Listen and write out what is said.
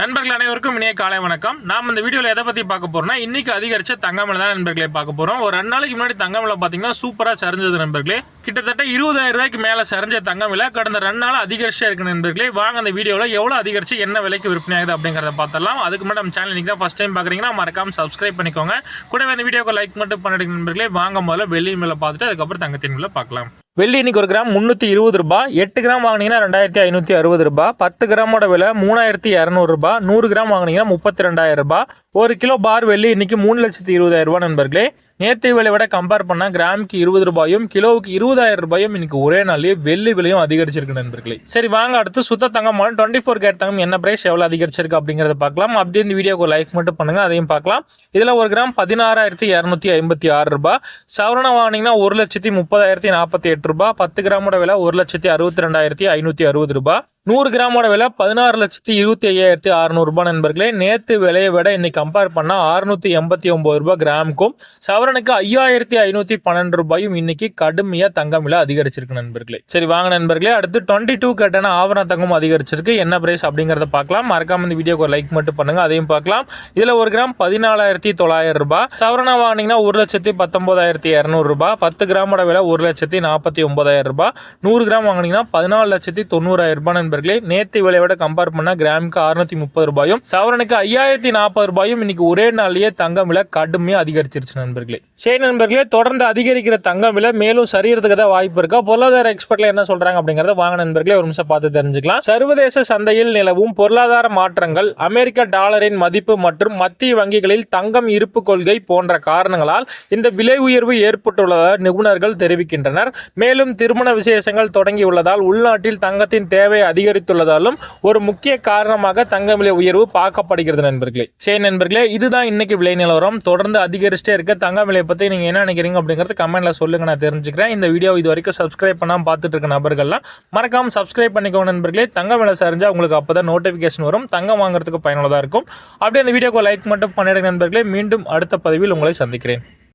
நண்பர்கள் அனைவருக்கும் இனிய காலை வணக்கம். நாம் இந்த வீடியோவில் எதை பற்றி பார்க்க போகிறோம்னா இன்றைக்கி அதிகரித்த தங்கம் தான் நண்பர்களே பார்க்க போகிறோம் ஒரு ரெண்டு நாளைக்கு முன்னாடி தங்கம் பார்த்தீங்கன்னா சூப்பராக சரிஞ்சது நண்பர்களே. கிட்டத்தட்ட இருபதாயிரம் ரூபாய்க்கு மேலே சரிஞ்ச தங்கம் கடந்த ரெண்டு நாள் அதிகரிச்சே இருக்கு நண்பர்களே. வாங்க அந்த வீடியோவில் எவ்வளோ அதிகரிச்சு என்ன விலைக்கு விற்பனை ஆகுது அப்படிங்கிறத பார்த்துடலாம். அதுக்கு மட்டும் நம்ம சேனல் நீங்கள் தான் ஃபஸ்ட் டைம் பார்க்குறீங்கன்னா மறக்காம சப்ஸ்கிரைப் பண்ணிக்கோங்க. கூடவே இந்த வீடியோக்கு லைக் மட்டும் பண்ணிடுங்க நண்பர்களே. வாங்க முதல்ல வெள்ளி மேலே பார்த்துட்டு அதுக்கப்புறம் தங்கத்தின் மேலே பார்க்கலாம். வெள்ளி இன்னைக்கு ஒரு கிராம் முந்நூற்றி இருபது ரூபாய் எட்டு கிராம் வாங்கினீங்கன்னா ரெண்டாயிரத்தி ஐநூற்றி அறுபது ரூபாய் பத்து கிராமோட விலை மூணாயிரத்தி இரநூறுபா நூறு கிராம் வாங்கினீங்கன்னா முப்பத்தி ரெண்டாயிரம் ரூபாய் ஒரு கிலோ பார் வெள்ளி இன்னைக்கு மூணு லட்சத்தி இருபதாயிரம் ரூபாய் நண்பர்களே. நேற்று விலை விட கம்பேர் பண்ணால் கிராமுக்கு இருபது ரூபாயும் கிலோவுக்கு இருபதாயிரம் ரூபாயும் இன்னைக்கு ஒரே நாளே வெள்ளி விலையும் அதிகரிச்சிருக்கு நண்பர்களே. சரி வாங்க அடுத்து சுத்த தங்கமான டுவெண்ட்டி ஃபோர் கேட் தங்கம் என்ன பிரைஸ் எவ்வளோ அதிகரிச்சிருக்கு அப்படிங்கிறத பார்க்கலாம். அப்படியே இந்த வீடியோக்கு லைக் மட்டும் பண்ணுங்கள் அதையும் பார்க்கலாம். இதில் ஒரு கிராம் பதினாறாயிரத்தி இரநூத்தி ஐம்பத்தி ஆறு ரூபாய். சவரணம் வாங்கினீங்கன்னா ஒரு லட்சத்தி முப்பதாயிரத்தி நாற்பத்தி எட்டு ரூபாய் பத்து கிராமோட விலை ஒரு லட்சத்தி அறுபத்தி ரெண்டாயிரத்தி ஐநூற்றி அறுபது ரூபாய். நூறு கிராமோட விலை பதினாறு லட்சத்தி இருபத்தி ஐயாயிரத்தி அறுநூறுபா நண்பர்களே. நேற்று விலையை விட இன்னைக்கு கம்பேர் பண்ணால் அறுநூற்றி எண்பத்தி ஒம்பது ரூபாய் கிராமுக்கும் சவரனுக்கு ஐயாயிரத்தி ஐநூற்றி பன்னெண்டு ரூபாயும் இன்னைக்கு கடுமையாக தங்கம் விலை அதிகரிச்சிருக்கு நண்பர்களே. சரி வாங்க நண்பர்களே அடுத்து டுவெண்ட்டி டூ கட்டான ஆவரண தங்கம் அதிகரிச்சிருக்கு. என்ன பிரைஸ் அப்படிங்கிறத பார்க்கலாம். மறக்காம இந்த வீடியோக்கு ஒரு லைக் மட்டும் பண்ணுங்கள் அதையும் பார்க்கலாம். இதில் ஒரு கிராம் பதினாலாயிரத்தி தொள்ளாயிரம் ரூபாய். சவரனா வாங்கினீங்கன்னா ஒரு லட்சத்தி பத்தொம்போதாயிரத்தி இரநூறுபா பத்து கிராமோட விலை ஒரு லட்சத்தி நாற்பத்தி ஒம்பதாயிரம் ரூபாய். நூறு கிராம் வாங்கினீங்கன்னா பதினாலு லட்சத்தி தொண்ணூறாயிரம் ரூபாய் நண்பர்களே நேற்று விலையோட கம்பேர் பண்ணால் கிராமுக்கு அறுநூத்தி முப்பது ரூபாயும் சவரனுக்கு ஐயாயிரத்தி நாற்பது ரூபாயும் இன்னைக்கு ஒரே நாள்லயே தங்கம் விலை கடுமையாக அதிகரிச்சிருச்சு நண்பர்களே. சரி நண்பர்களே தொடர்ந்து அதிகரிக்கிற தங்கம் விலை மேலும் சரியறதுக்கு தான் வாய்ப்பு இருக்கா. பொருளாதார எக்ஸ்பர்ட்ல என்ன சொல்றாங்க அப்படிங்கறத வாங்க நண்பர்களே ஒரு நிமிஷம் பார்த்து தெரிஞ்சுக்கலாம். சர்வதேச சந்தையில் நிலவும் பொருளாதார மாற்றங்கள் அமெரிக்க டாலரின் மதிப்பு மற்றும் மத்திய வங்கிகளில் தங்கம் இருப்பு கொள்கை போன்ற காரணங்களால் இந்த விலை உயர்வு ஏற்பட்டுள்ளதாக நிபுணர்கள் தெரிவிக்கின்றனர். மேலும் திருமண விசேஷங்கள் தொடங்கியுள்ளதால் உள்நாட்டில் தங்கத்தின் தேவை அதிகரித்துள்ளதாலும் ஒரு முக்கிய காரணமாக தங்க விலை உயர்வு பார்க்கப்படுகிறது நண்பர்களே. சரி நண்பர்களே இதுதான் இன்னைக்கு விலை நிலவரம். தொடர்ந்து அதிகரிச்சுட்டே இருக்க தங்க விலையை பற்றி நீங்கள் என்ன நினைக்கிறீங்க அப்படிங்கிறது கமெண்ட்ல சொல்லுங்க. நான் தெரிஞ்சுக்கிறேன். இந்த வீடியோ இது வரைக்கும் சப்ஸ்கிரைப் பண்ணாமல் பார்த்துட்டு இருக்க நபர்கள்லாம் மறக்காம சப்ஸ்கிரைப் பண்ணிக்கோங்க நண்பர்களே. தங்க விலை சரிஞ்சா உங்களுக்கு அப்போ தான் நோட்டிஃபிகேஷன் வரும். தங்கம் வாங்குறதுக்கு பயனுள்ளதாக இருக்கும். அப்படியே அந்த வீடியோக்கு லைக் மட்டும் பண்ணிடுங்க நண்பர்களே. மீண்டும் அடுத்த பதவியில் உங்களை சந்திக்கிறேன்.